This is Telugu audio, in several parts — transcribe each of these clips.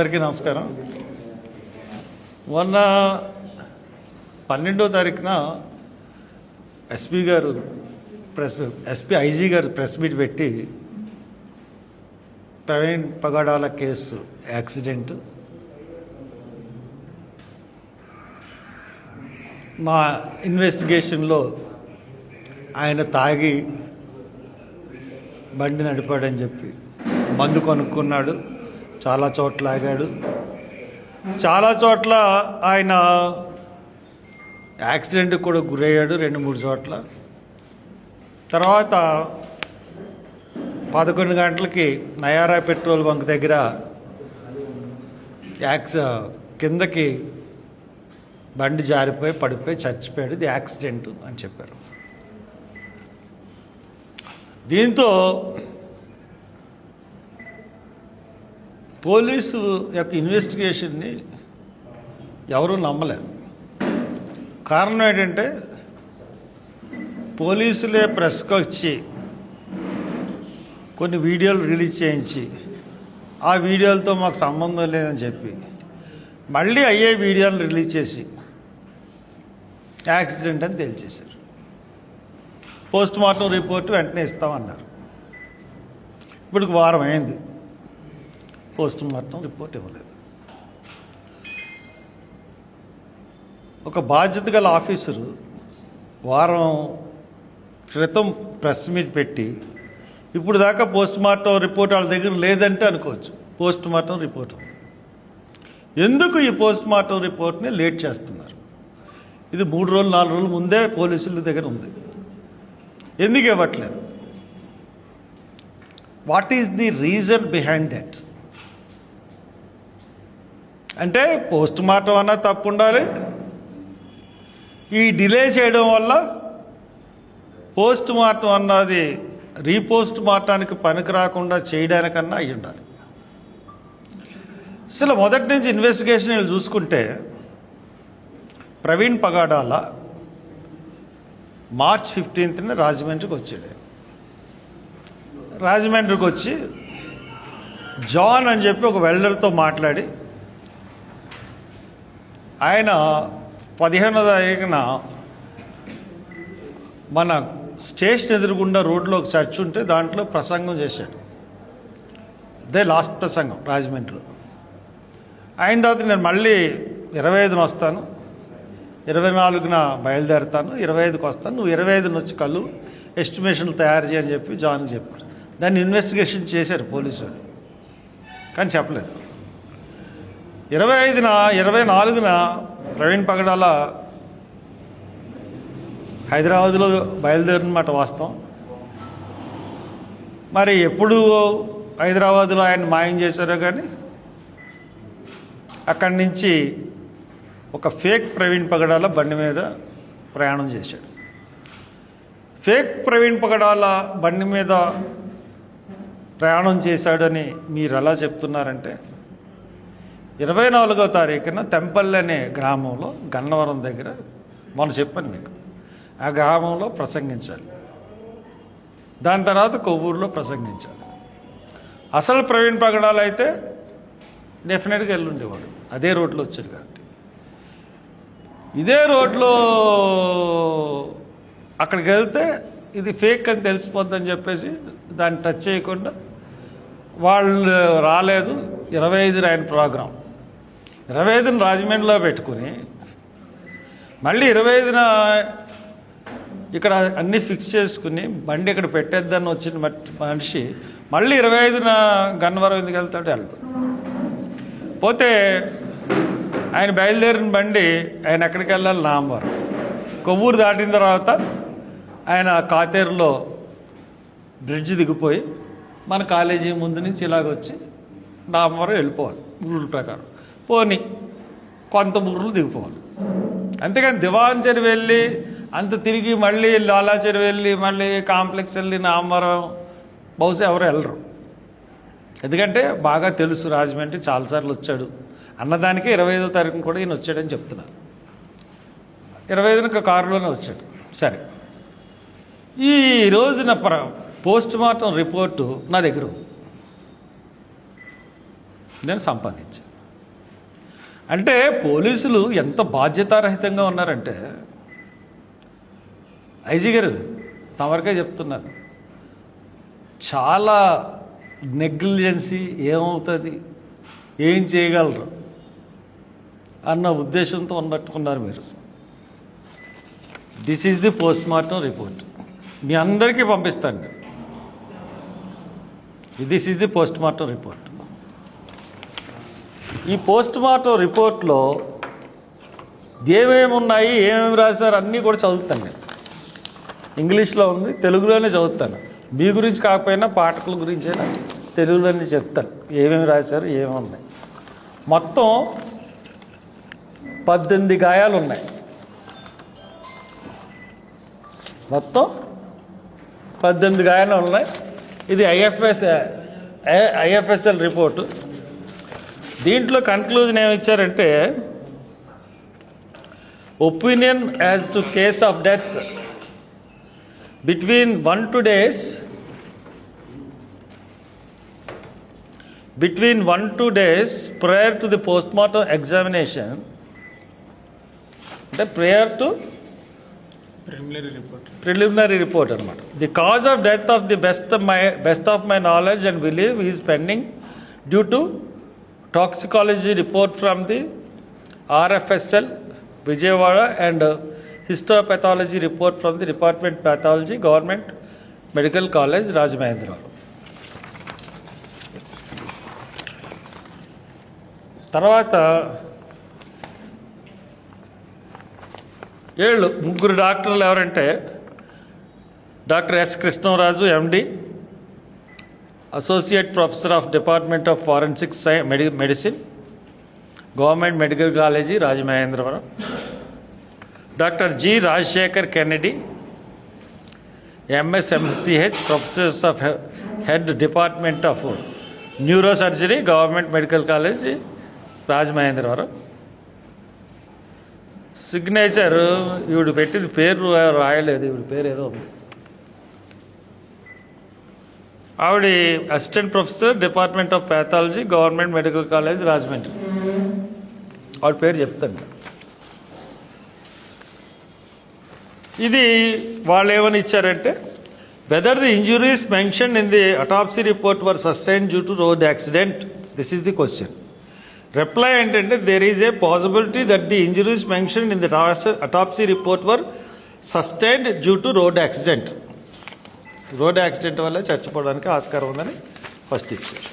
అందరికీ నమస్కారం. మొన్న పన్నెండో తారీఖున ఎస్పీ గారు ప్రెస్ ఎస్పీ ఐజీ గారు ప్రెస్ మీట్ పెట్టి ప్రవీణ్ పగడాల కేసు యాక్సిడెంట్. మా ఇన్వెస్టిగేషన్లో ఆయన తాగి బండి నడిపాడని చెప్పి మందు కొనుక్కున్నాడు. చాలా చోట్ల ఆగాడు. చాలా చోట్ల ఆయన యాక్సిడెంట్ కూడా గురయ్యాడు రెండు మూడు చోట్ల. తర్వాత పదకొండు గంటలకి నయారా పెట్రోల్ బంక్ దగ్గర యాక్స్ కిందకి బండి జారిపోయి పడిపోయి చచ్చిపోయాడు. ఇది యాక్సిడెంట్ అని చెప్పారు. దీంతో పోలీసు యొక్క ఇన్వెస్టిగేషన్ని ఎవరూ నమ్మలేదు. కారణం ఏంటంటే పోలీసులే ప్రెస్కి వచ్చి కొన్ని వీడియోలు రిలీజ్ చేయించి ఆ వీడియోలతో మాకు సంబంధం లేదని చెప్పి మళ్ళీ అయ్యే వీడియోలు రిలీజ్ చేసి యాక్సిడెంట్ అని తేల్చేశారు. పోస్ట్ మార్టం రిపోర్ట్ వెంటనే ఇస్తామన్నారు. ఇప్పుడు వారం అయింది. పోస్ట్ మార్టం రిపోర్ట్ ఇవ్వలేదు. ఒక బాధ్యత గల ఆఫీసరు వారం క్రితం ప్రెస్ మీట్ పెట్టి ఇప్పుడు దాకా పోస్ట్ మార్టం రిపోర్ట్ వాళ్ళ దగ్గర లేదంటే అనుకోవచ్చు. పోస్ట్ మార్టం రిపోర్ట్ ఉంది. ఎందుకు ఈ పోస్ట్ మార్టం రిపోర్ట్ని లేట్ చేస్తున్నారు? ఇది మూడు రోజులు నాలుగు రోజుల ముందే పోలీసుల దగ్గర ఉంది. ఎందుకు ఇవ్వట్లేదు? What is the reason behind that? అంటే పోస్ట్ మార్టం అన్నా తప్పు ఉండాలి ఈ డిలే చేయడం వల్ల పోస్ట్ మార్టం అన్నది రీపోస్ట్ మార్టానికి పనికి రాకుండా చేయడానికన్నా అయి ఉండాలి. అసలు మొదటి నుంచి ఇన్వెస్టిగేషన్ చూసుకుంటే ప్రవీణ్ పగాడాల మార్చ్ ఫిఫ్టీన్త్న రాజమండ్రికి వచ్చాడు. రాజమండ్రికి వచ్చి జాన్ అని చెప్పి ఒక వెల్డర్తో మాట్లాడి ఆయన పదిహేనో తారీఖున మన స్టేషన్ ఎదురుగుండా రోడ్లో ఒక చర్చ్ ఉంటే దాంట్లో ప్రసంగం చేశాడు. అదే లాస్ట్ ప్రసంగం రాజమండ్రిలో. అయిన తర్వాత నేను మళ్ళీ ఇరవై ఐదున వస్తాను. ఇరవై నాలుగున బయలుదేరుతాను. ఇరవై ఐదుకి వస్తాను. నువ్వు ఇరవై ఐదున వచ్చి కళ్ళు ఎస్టిమేషన్లు తయారు చేయని చెప్పి జాన్కి చెప్పాడు. దాన్ని ఇన్వెస్టిగేషన్ చేశారు పోలీసులు కానీ చెప్పలేదు. ఇరవై ఐదున ఇరవై నాలుగున ప్రవీణ్ పగడాల హైదరాబాద్లో బయలుదేరినమాట వాస్తవం. మరి ఎప్పుడు హైదరాబాద్లో ఆయన మాయం చేశారో కానీ అక్కడి నుంచి ఒక ఫేక్ ప్రవీణ్ పగడాల బండి మీద ప్రయాణం చేశాడు. ఫేక్ ప్రవీణ్ పగడాల బండి మీద ప్రయాణం చేశాడని మీరు ఎలా చెప్తున్నారంటే ఇరవై నాలుగో తారీఖున తెంపల్లి అనే గ్రామంలో గన్నవరం దగ్గర మొన్న చెప్పాను మీకు. ఆ గ్రామంలో ప్రసంగించాలి. దాని తర్వాత కొవ్వూరులో ప్రసంగించాలి. అసలు ప్రవీణ్ పగడాలు అయితే డెఫినెట్గా వెళ్ళుండేవాడు అదే రోడ్లో వచ్చాడు కాబట్టి. ఇదే రోడ్లో అక్కడికి వెళ్తే ఇది ఫేక్ అని తెలిసిపోద్దని చెప్పేసి దాన్ని టచ్ చేయకుండా వాళ్ళు రాలేదు. ఇరవై ఐదు ఆయన ప్రోగ్రాం. ఇరవై ఐదున రాజమండ్రిలో పెట్టుకుని మళ్ళీ ఇరవై ఐదున ఇక్కడ అన్నీ ఫిక్స్ చేసుకుని బండి ఇక్కడ పెట్టేద్దని వచ్చిన మనిషి మళ్ళీ ఇరవై ఐదున గన్నవరం ఎందుకు వెళ్తాడు వెళ్ళడు. పోతే ఆయన బయలుదేరిన బండి ఆయన ఎక్కడికి వెళ్ళాలి? నాంబర్ కొవ్వూరు దాటిన తర్వాత ఆయన కాతేరులో బ్రిడ్జ్ దిగిపోయి మన కాలేజీ ముందు నుంచి ఇలాగొచ్చి నామవరం వెళ్ళిపోవాలి. రూల్ ప్రకారం. పోని కొంత బుర్రలు దిగిపోవాలి. అంతేకాని దివాంచరి వెళ్ళి అంత తిరిగి మళ్ళీ లాలాచరి వెళ్ళి మళ్ళీ కాంప్లెక్స్ వెళ్ళి నామవరం బహుశా ఎవరు వెళ్ళరు. ఎందుకంటే బాగా తెలుసు రాజమండ్రి చాలాసార్లు వచ్చాడు. అన్నదానికి ఇరవై ఐదో తారీఖున కూడా ఈయన వచ్చాడని చెప్తున్నారు. ఇరవై ఐదున కారులోనే వచ్చాడు. సరే. ఈ రోజున ప్ర పోస్ట్ మార్టం రిపోర్టు నా దగ్గర నేను సంపాదించాను. అంటే పోలీసులు ఎంత బాధ్యతారహితంగా ఉన్నారంటే ఐజీ గారు తమరికే చెప్తున్నారు చాలా నెగ్లిజెన్సీ ఏమవుతుంది? ఏం చేయగలరు? అన్న ఉద్దేశంతో ఉన్నట్టుకున్నారు మీరు. This is the post mortem report మీ అందరికీ పంపిస్తాను. This is the post mortem report ఈ పోస్ట్ మార్టం రిపోర్ట్లో ఏమేమి ఉన్నాయి ఏమేమి రాశారు అన్నీ కూడా చదువుతాను నేను. ఇంగ్లీష్లో ఉంది తెలుగులోనే చదువుతాను. మీ గురించి కాకపోయినా పాఠకుల గురించి తెలుగులోనే చెప్తాను. ఏమేమి రాశారు ఏమేమి ఉన్నాయి మొత్తం పద్దెనిమిది గాయాలు ఉన్నాయి. మొత్తం పద్దెనిమిది గాయాలు ఉన్నాయి. ఇది ఐఎఫ్ఎస్ ఐఎఫ్ఎస్ఎల్ రిపోర్టు. దీంట్లో కన్క్లూజన్ ఏమి ఇచ్చారంటే opinion as to case of death between one two days between one two days prior to the post mortem examination అంటే prior to preliminary report preliminary report అనమాట the cause of death of the best my best of my knowledge and believe is pending due to toxicology report from the RFSL Vijayawada and histopathology report from the department pathology government medical college Rajamahendravaram తర్వాత ఏళ్ళు ముగ్గురు డాక్టర్లు ఎవరంటే doctor S Krishnaraju MD associate professor of department of forensic sci medi medicine government medical college Rajamahendravaram doctor G Rajasekhar Kennedy MS MCh professors of head department of neuro surgery government medical college Rajamahendravaram signature ఈవిడ పెట్టిన పేరు రాయలేదు ఈవిడ పేరు ఏదో ఉంది. ఆవిడ assistant professor department of pathology government medical college Rajahmundry. ఆవిడ పేరు చెప్తాను. ఇది వాళ్ళు ఏమని ఇచ్చారంటే whether the injuries mention in the autopsy report were sustain due to road accident this is the question reply ఏంటంటే there is a possibility that the injuries mention in the autopsy report were sustained due to road accident road accident వల్ల చచ్చిపోవడానికి ఆస్కారం ఉందని ఫస్ట్ ఇచ్చారు.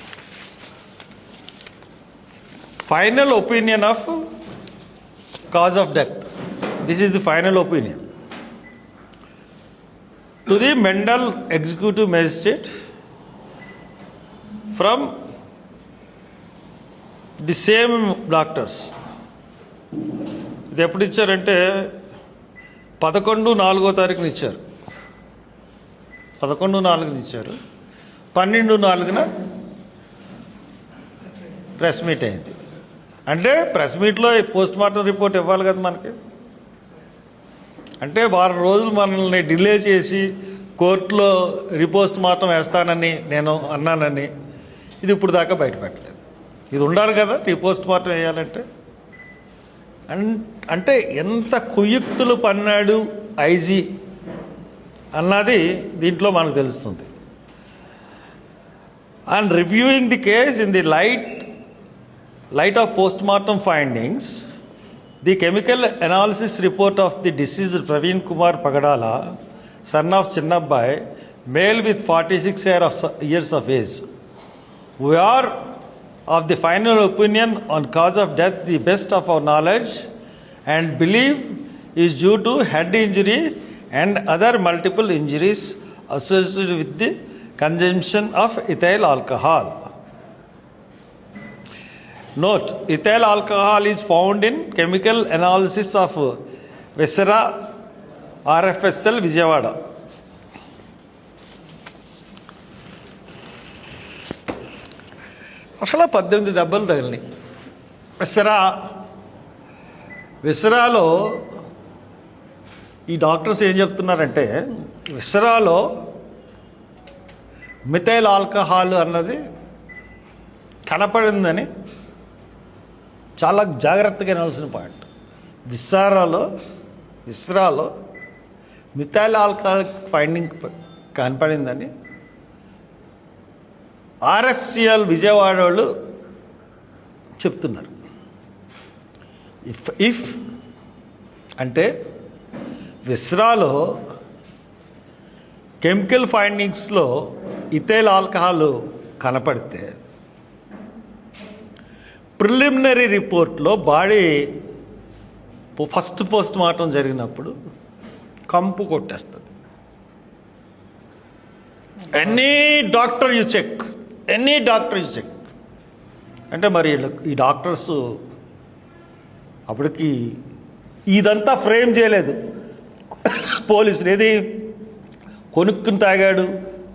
Final opinion of cause of death this is the final opinion to the mandal executive magistrate from the same doctors ఇది ఎప్పుడు ఇచ్చారంటే పదకొండు నాలుగో తారీఖున ఇచ్చారు. పదకొండు నాలుగున ఇచ్చారు. పన్నెండు నాలుగున ప్రెస్ మీట్ అయింది. అంటే ప్రెస్ మీట్లో పోస్ట్ మార్టం రిపోర్ట్ ఇవ్వాలి కదా మనకి. అంటే వారం రోజులు మనల్ని డిలే చేసి కోర్టులో రిపోస్ట్ మార్టం వేస్తానని నేను అన్నానని ఇది ఇప్పుడు దాకా బయటపెట్టలేదు. ఇది ఉండాలి కదా రిపోస్ట్ మార్టం వేయాలంటే. అంటే ఎంత కుయుక్తులు పన్నాడు ఐజీ అన్నది దీంట్లో మనకు తెలుస్తుంది. And reviewing the case in the light light of post mortem findings the chemical analysis report of the deceased Praveen Kumar Pagadala son of Chinnabbayi male with forty six year of years of age we are of the final opinion on cause of death the best of our knowledge and believe is due to head injury and other multiple injuries associated with the consumption of ethyl alcohol note ethyl alcohol is found in chemical analysis of viscera RFSL Vijayawada అసలు పద్దెనిమిది దెబ్బలు తగిలినాయి. విసరా విసరాలో ఈ డాక్టర్స్ ఏం చెప్తున్నారంటే విసరాలో మిథైల్ ఆల్కహాల్ అన్నది కనపడిందని చాలా జాగ్రత్తగా వినాల్సిన పాయింట్. విసారాలో విస్రాలో మిథైల్ ఆల్కహాల్ ఫైండింగ్ కనపడిందని ఆర్ఎఫ్సిఎల్ విజయవాడ వాళ్ళు చెప్తున్నారు. ఇఫ్ ఇఫ్ అంటే విస్రాలో కెమికల్ ఫైండింగ్స్లో ఇథైల్ ఆల్కహాల్ కనపడితే ప్రిలిమినరీ రిపోర్ట్లో బాడీ ఫస్ట్ పోస్ట్ మార్టం జరిగినప్పుడు కంపు కొట్టేస్తుంది. Any doctor you check any doctor you check. అంటే మరి ఈ డాక్టర్స్ అప్పటికి ఇదంతా ఫ్రేమ్ చేయలేదు. పోలీసులు ఏది? కొనుక్కుని తాగాడు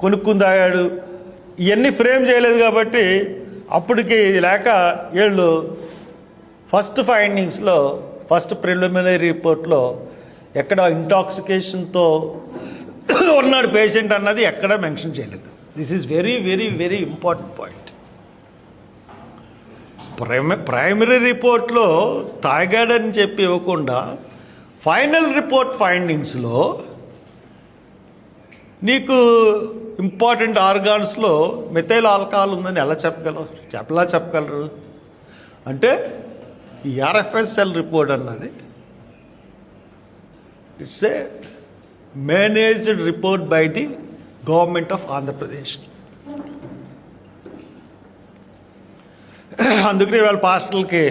కొనుక్కుని తాగాడు. ఇవన్నీ ఫ్రేమ్ చేయలేదు కాబట్టి అప్పటికి లేక వీళ్ళు ఫస్ట్ ఫైండింగ్స్లో ఫస్ట్ ప్రిలిమినరీ రిపోర్ట్లో ఎక్కడ ఇంటాక్సికేషన్తో ఉన్నాడు పేషెంట్ అన్నది ఎక్కడ మెన్షన్ చేయలేదు. This is very very very important point prima primary రిపోర్ట్లో తాగాడని చెప్పి ఇవ్వకుండా ఫైనల్ రిపోర్ట్ ఫైండింగ్స్లో నీకు ఇంపార్టెంట్ ఆర్గాన్స్లో మెథైల్ ఆల్కహాల్ ఉందని ఎలా చెప్పగలరు చెప్పలా చెప్పగలరు? అంటే ఈ ఆర్ఎఫ్ఎస్ఎల్ రిపోర్ట్ అన్నది it's a managed report by the government of Andhra Pradesh. అందుకనే వాళ్ళ పాస్టల్కి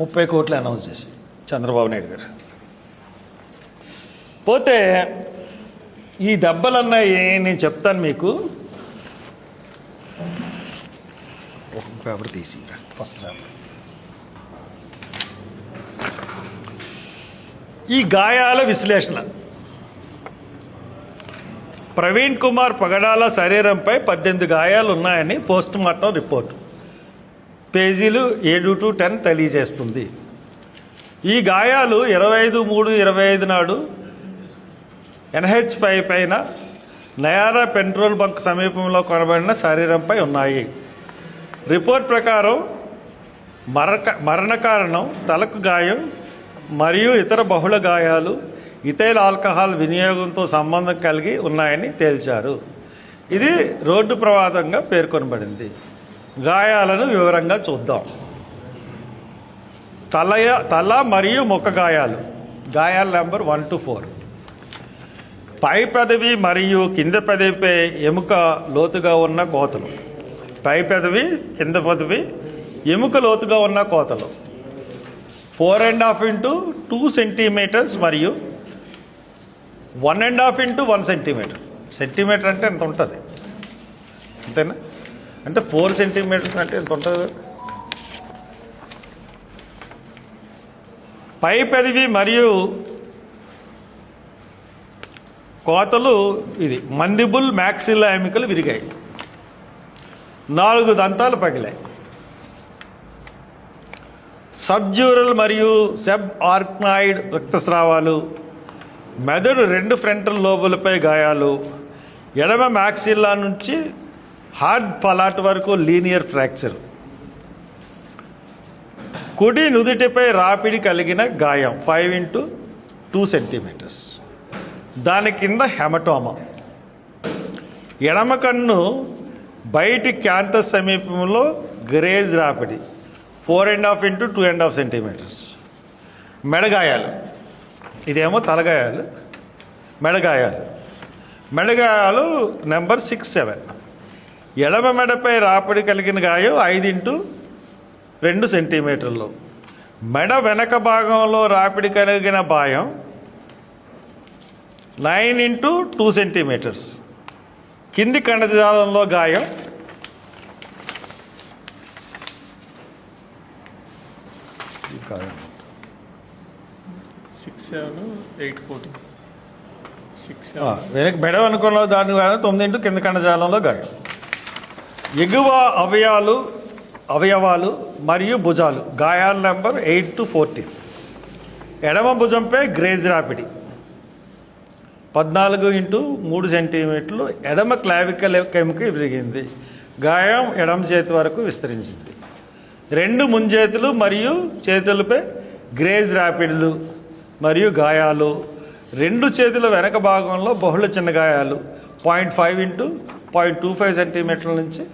ముప్పై కోట్లు అనౌన్స్ చేసి చంద్రబాబు నాయుడు గారు. పోతే ఈ దెబ్బలన్నాయి నేను చెప్తాను మీకు. Paper first paper. ఈ గాయాల విశ్లేషణ. ప్రవీణ్ కుమార్ పగడాల శరీరంపై పద్దెనిమిది గాయాలు ఉన్నాయని పోస్ట్ మార్టం రిపోర్టు. పేజీలు ఏడు టు టెన్ తెలియజేస్తుంది. ఈ గాయాలు ఇరవై ఐదు మూడు ఇరవై ఐదు నాడు ఎన్హెచ్ ఫైవ్ పైన నయారా పెట్రోల్ బంక్ సమీపంలో కొనబడిన శరీరంపై ఉన్నాయి. రిపోర్ట్ ప్రకారం మరక మరణ కారణం తలకు గాయం మరియు ఇతర బహుళ గాయాలు ఇథైల్ ఆల్కహాల్ వినియోగంతో సంబంధం కలిగి ఉన్నాయని తేల్చారు. ఇది రోడ్డు ప్రమాదంగా పేర్కొనబడింది. గాయాలను వివరంగా చూద్దాం. తలయ తల మరియు ముఖ గాయాలు. గాయాల నెంబర్ వన్ టు ఫోర్. పై పెదవి మరియు కింద పెదవిపై ఎముక లోతుగా ఉన్న కోతలు. పై పెదవి కింద పెదవి ఎముక లోతుగా ఉన్న కోతలు. Four and half into two centimetres మరియు one and half into one centimetre centimetre అంటే ఎంత ఉంటుంది? అంతేనా? అంటే ఫోర్ సెంటీమీటర్స్ అంటే ఎంత ఉంటుంది? పై పెదవి మరియు కోతలు ఇది మండిబుల్ మ్యాక్సిల్లా ఎమికలు విరిగాయి. నాలుగు దంతాలు పగిలాయి. సబ్జ్యూరల్ మరియు సెబ్ ఆర్క్నాయిడ్ రక్తస్రావాలు మెదడు రెండు ఫ్రంటల్ లోబులపై గాయాలు ఎడమ మ్యాక్సిల్లా నుంచి హార్డ్ పలాట్ వరకు లీనియర్ ఫ్రాక్చర్. కుడి నుదుటిపై రాపిడి కలిగిన గాయం ఫైవ్ ఇంటూ టూ సెంటీమీటర్స్. దాని కింద హెమటోమా. ఎడమ కన్ను బయటి క్యాంటస్ సమీపంలో graze రాపిడి. Four and half into two and half centimetres. మెడగాయాలు. ఇదేమో తలగాయాలు. మెడగాయాలు. మెడగాయాలు నెంబర్ సిక్స్ సెవెన్. ఎడమ మెడపై రాపిడి కలిగిన గాయం ఐదు ఇంటూ రెండు సెంటీమీటర్లు. మెడ వెనక భాగంలో రాపిడి కలిగిన భాయం నైన్ ఇంటూ టూ సెంటీమీటర్స్. కింది కణజాలంలో గాయం. Six seven eight fourteen six ah, seven వెనక మెడ అనుకున్న దాని కానీ తొమ్మిది ఇంటూ కింద కణజాలంలో గాయం. ఎగువ అవయాలు అవయవాలు మరియు భుజాలు. గాయాల నెంబర్ ఎయిట్ టు ఫోర్టీన్. ఎడమ భుజంపై గ్రేజ్ రాపిడి. పద్నాలుగు ఇంటూ మూడు సెంటీమీటర్లు ఎడమ క్లావికల్ కెముక విరిగింది గాయం ఎడమ చేతి వరకు విస్తరించింది. రెండు ముంజేతులు మరియు చేతులపై గ్రేజ్ ర్యాపిడ్లు మరియు గాయాలు. రెండు చేతుల వెనక భాగంలో బహుళ చిన్న గాయాలు. Point five into point two five సెంటీమీటర్ల నుంచి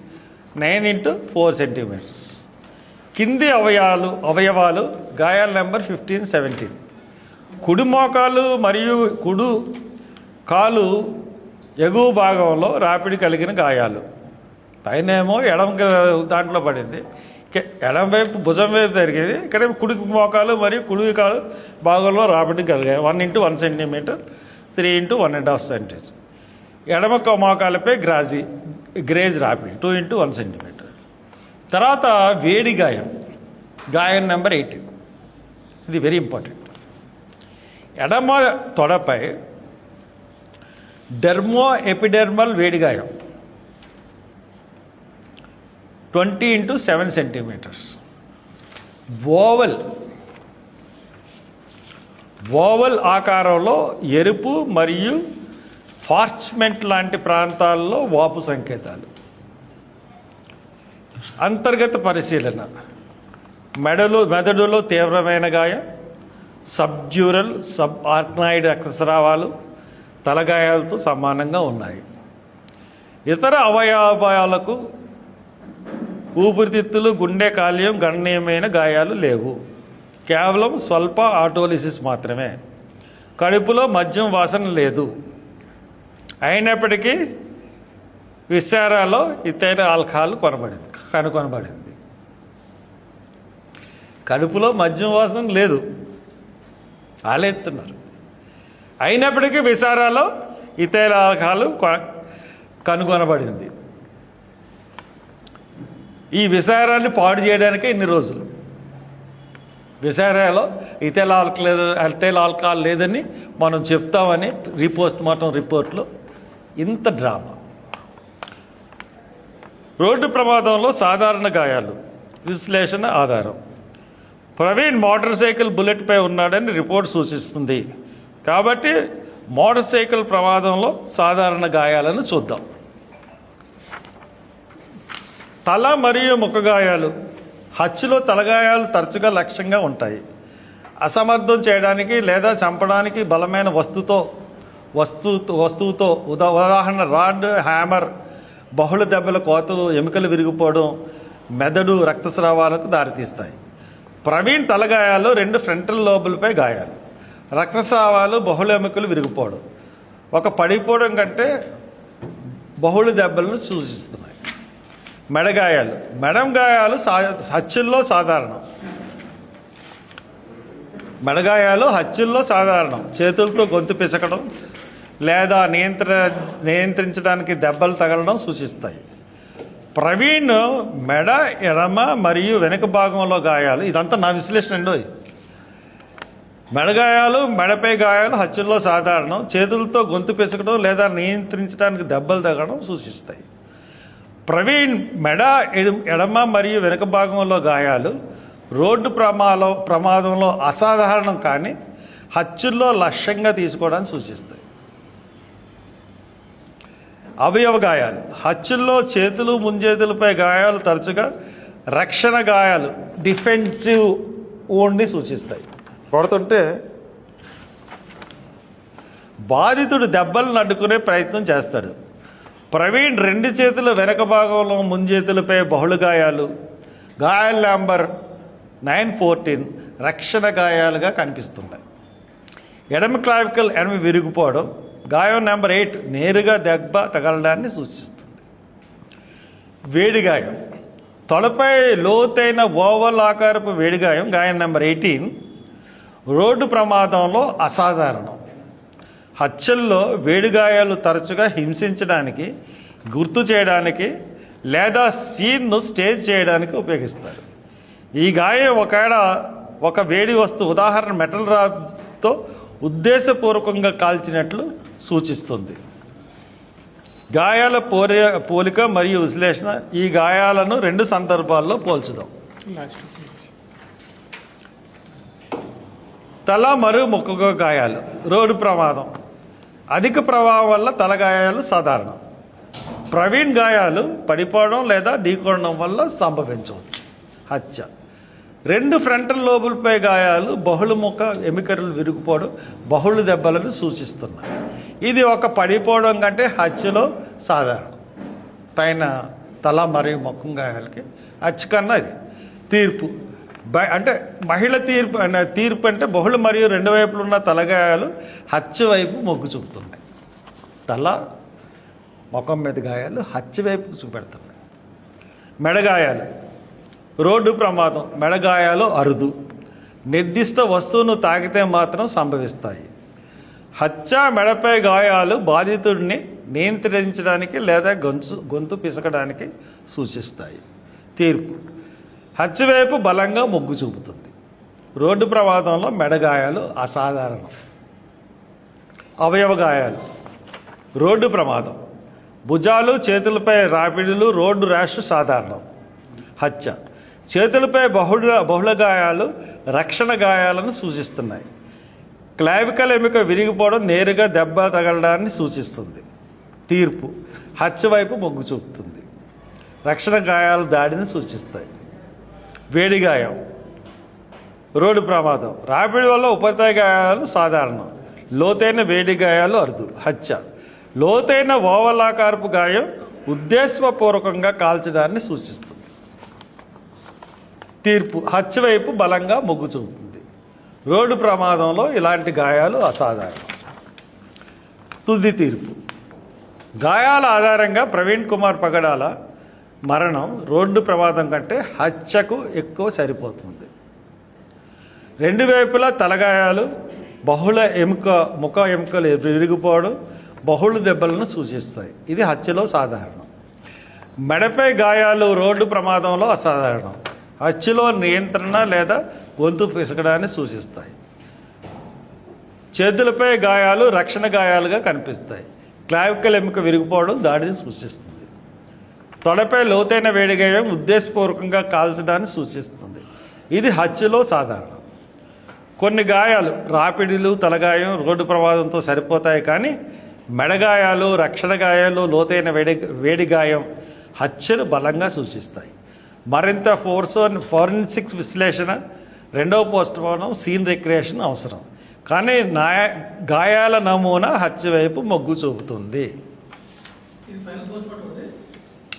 నైన్ ఇంటూ ఫోర్ సెంటీమీటర్స్. కింది అవయాలు అవయవాలు గాయాల నెంబర్ ఫిఫ్టీన్ సెవెంటీన్. కుడి మోకాలు మరియు కుడు కాలు ఎగువ భాగంలో రాపిడి కలిగిన గాయాలు. పైన ఏమో ఎడమ దాంట్లో పడింది. ఎడమవైపు వైపు భుజం వైపు జరిగేది. ఇక్కడ కుడి మోకాలు మరియు కుడి కాలు భాగంలో రాపిడి కలిగాయి. One into one centimetre three into one and half centimetre ఎడమ మోకాలపై గ్రాజీ గ్రేజ్ రాపిడి టూ ఇంటూ వన్ సెంటీమీటర్. తర్వాత వేడి గాయం గాయం నెంబర్ ఎయిటీన్ ఇది వెరీ ఇంపార్టెంట్. ఎడమ తొడపై డెర్మో ఎపిడెర్మల్ వేడి గాయం twenty into seven centimetres. Oval. Oval ఆకారంలో ఎరుపు మరియు ఫార్చ్మెంట్ లాంటి ప్రాంతాల్లో వాపు సంకేతాలు. అంతర్గత పరిశీలన. మెడలు మెదడులో తీవ్రమైన గాయం సబ్జ్యూరల్ సబ్ ఆర్క్నాయిడ్ రక్తస్రావాలు తలగాయాలతో సమానంగా ఉన్నాయి. ఇతర అవయవాలకు ఊపిరితిత్తులు గుండె కాల్యం గణనీయమైన గాయాలు లేవు. కేవలం స్వల్ప ఆటోలిసిస్ మాత్రమే. కడుపులో మద్యం వాసన లేదు. అయినప్పటికీ విశారాలో ఇతర ఆల్కహాల్ కొనబడింది కనుకొనబడింది. కడుపులో మద్యం వాసన లేదు. ఆలెత్తున్నారు. అయినప్పటికీ విసారాలో ఇతర ఆల్కహాల్ కొ- కనుగొనబడింది. ఈ విసారాన్ని పాడు చేయడానికే ఇన్ని రోజులు. విసారాలో ఇతేల ఆల్కహాల్ లేదు ఆల్కహాల్ లేదని మనం చెప్తామని రీపోస్ట్ మార్టం రిపోర్ట్లో ఇంత డ్రామా. రోడ్డు ప్రమాదంలో సాధారణ గాయాలు. విశ్లేషణ ఆధారం. ప్రవీణ్ మోటార్ సైకిల్ బుల్లెట్పై ఉన్నాడని రిపోర్ట్ సూచిస్తుంది. కాబట్టి మోటార్ సైకిల్ ప్రమాదంలో సాధారణ గాయాలను చూద్దాం. తల మరియు ముఖ గాయాలు. హత్యలో తలగాయాలు తరచుగా లక్ష్యంగా ఉంటాయి. అసమర్థం చేయడానికి లేదా చంపడానికి బలమైన వస్తుతో వస్తు వస్తువుతో ఉదా ఉదాహరణ రాడ్ హ్యామర్ బహుళ దెబ్బల కోతలు ఎముకలు విరిగిపోవడం మెదడు రక్తస్రావాలకు దారితీస్తాయి. ప్రవీణ్ తలగాయాలు రెండు ఫ్రంటల్ లోబులపై గాయాలు. రక్తస్రావాలు బహుళ ఎముకలు విరిగిపోవడం. ఒక పడిపోవడం కంటే బహుళ దెబ్బలను సూచిస్తున్నాయి. మెడగాయాలు. మెడం గాయాలు సా హత్యల్లో సాధారణం. మెడగాయాలు హత్యల్లో సాధారణం. చేతులతో గొంతు పిసకడం లేదా నియంత్ర నియంత్రించడానికి దెబ్బలు తగలడం సూచిస్తాయి. ప్రవీణ్ మెడ ఎడమ మరియు వెనుక భాగంలో గాయాలు. ఇదంతా నా విశ్లేషణ అండి. మెడగాయాలు మెడపై గాయాలు హత్యల్లో సాధారణం. చేతులతో గొంతు పిసకడం లేదా నియంత్రించడానికి దెబ్బలు తగ్గడం సూచిస్తాయి. ప్రవీణ్ మెడ ఎడమ మరియు వెనుక భాగంలో గాయాలు. రోడ్డు ప్రమాదం ప్రమాదంలో అసాధారణం కానీ హత్యల్లో లక్ష్యంగా తీసుకోవడానికి సూచిస్తాయి. అవయవ గాయాలు. హత్యల్లో చేతులు ముంజేతులపై గాయాలు తరచుగా రక్షణ గాయాలు డిఫెన్సివ్ ఓన్ని సూచిస్తాయి. కొడుతుంటే బాధితుడు దెబ్బలను అడ్డుకునే ప్రయత్నం చేస్తాడు. ప్రవీణ్ రెండు చేతుల వెనక భాగంలో ముంజేతులపై బహుళ గాయాలు. గాయాల నెంబర్ నైన్ ఫోర్టీన్ రక్షణ గాయాలుగా కనిపిస్తున్నాయి. ఎడమ క్లావికల్ ఎడమ విరిగిపోవడం గాయం నెంబర్ ఎయిట్ నేరుగా దెబ్బ తగలడాన్ని సూచిస్తుంది. వేడిగాయం తొడపై లోతైన ఓవల్ ఆకారపు వేడిగాయం గాయం నెంబర్ ఎయిటీన్ రోడ్డు ప్రమాదంలో అసాధారణం. హత్యల్లో వేడిగాయాలు తరచుగా హింసించడానికి గుర్తు చేయడానికి లేదా సీన్ను స్టేజ్ చేయడానికి ఉపయోగిస్తారు. ఈ గాయం ఒకవేళ ఒక వేడి వస్తువు ఉదాహరణ మెటల్ రాడ్తో ఉద్దేశపూర్వకంగా కాల్చినట్లు సూచిస్తుంది. గాయాల పోలిక మరియు విశ్లేషణ ఈ గాయాలను రెండు సందర్భాల్లో పోల్చుదాం లాస్ట్ తల మరియు ముఖ గాయాలు. రోడ్డు ప్రమాదం. అధిక ప్రభావం వల్ల తల గాయాలు సాధారణం. ప్రవీణ్ గాయాలు పడిపోవడం లేదా ఢీకొనడం వల్ల సంభవించవచ్చు. హత్య. రెండు ఫ్రంటల్ లోబులపై గాయాలు బహుళ ముఖ ఎమికలు విరిగిపోవడం బహుళ దెబ్బలను సూచిస్తున్నాయి. ఇది ఒక పడిపోవడం కంటే హత్యలో సాధారణం. పైన తల మరియు ముఖం గాయాలకి హత్య కన్నా ఇది. తీర్పు. అంటే మహిళ తీర్పు అంటే తీర్పు అంటే బహుళ మరియు రెండు వైపులు ఉన్న తలగాయాలు హత్య వైపు మొగ్గు చూపుతున్నాయి. తల ముఖం మీద గాయాలు హత్య వైపుకు చూపెడుతున్నాయి. మెడగాయాలు రోడ్డు ప్రమాదం మెడగాయాలు అరుదు. నిర్దిష్ట వస్తువును తాకితే మాత్రం సంభవిస్తాయి. హత్య మెడపై గాయాలు బాధితుడిని నియంత్రించడానికి లేదా గొంతు గొంతు పిసకడానికి సూచిస్తాయి. తీర్పు. హత్య వైపు బలంగా మొగ్గు చూపుతుంది. రోడ్డు ప్రమాదంలో మెడగాయాలు అసాధారణం. అవయవ గాయాలు రోడ్డు ప్రమాదం. భుజాలు చేతులపై రాపిడులు రోడ్డు ర్యాష్ సాధారణం. హత్య. చేతులపై బహుళ బహుళ గాయాలు రక్షణ గాయాలను సూచిస్తున్నాయి. క్లావికల్ ఎముక విరిగిపోవడం నేరుగా దెబ్బ తగలడాన్ని సూచిస్తుంది. తీర్పు. హత్య వైపు మొగ్గు చూపుతుంది. రక్షణ గాయాలు దాడిని సూచిస్తాయి. వేడి గాయం రోడ్డు ప్రమాదం రాపిడి వల్ల ఉపరితల గాయాలు సాధారణం. లోతైన వేడి గాయాలు అరుదు హత్య. లోతైన ఓవలాకారపు గాయం ఉద్దేశపూర్వకంగా కాల్చడాన్ని సూచిస్తుంది. తీర్పు హత్య వైపు బలంగా మొగ్గు చూపుతుంది. రోడ్డు ప్రమాదంలో ఇలాంటి గాయాలు అసాధారణం. తుది తీర్పు. గాయాల ఆధారంగా ప్రవీణ్ కుమార్ పగడాల మరణం రోడ్డు ప్రమాదం కంటే హత్యకు ఎక్కువ సరిపోతుంది. రెండు వైపులా తలగాయాలు బహుళ ఎముక ముఖ ఎముకలు విరిగిపోవడం బహుళ దెబ్బలను సూచిస్తాయి. ఇది హత్యలో సాధారణం. మెడపై గాయాలు రోడ్డు ప్రమాదంలో అసాధారణం. హత్యలో నియంత్రణ లేదా గొంతు పిసకడాన్ని సూచిస్తాయి. చేతులపై గాయాలు రక్షణ గాయాలుగా కనిపిస్తాయి. క్లావికల్ ఎముక విరిగిపోవడం దాడిని సూచిస్తుంది. తొడపై లోతైన వేడిగాయం ఉద్దేశపూర్వకంగా కాల్చడాన్ని సూచిస్తుంది. ఇది హత్యలో సాధారణం. కొన్ని గాయాలు రాపిడిలు తలగాయం రోడ్డు ప్రమాదంతో సరిపోతాయి కానీ మెడగాయాలు రక్షణ గాయాలు లోతైన వేడి వేడి గాయం హత్యను బలంగా సూచిస్తాయి. మరింత ఫోర్స్ ఫోరెన్సిక్ విశ్లేషణ రెండవ పోస్ట్ మార్టం సీన్ రిక్రియేషన్ అవసరం. కానీ నాయ గాయాల నమూనా హత్య వైపు మొగ్గు చూపుతుంది.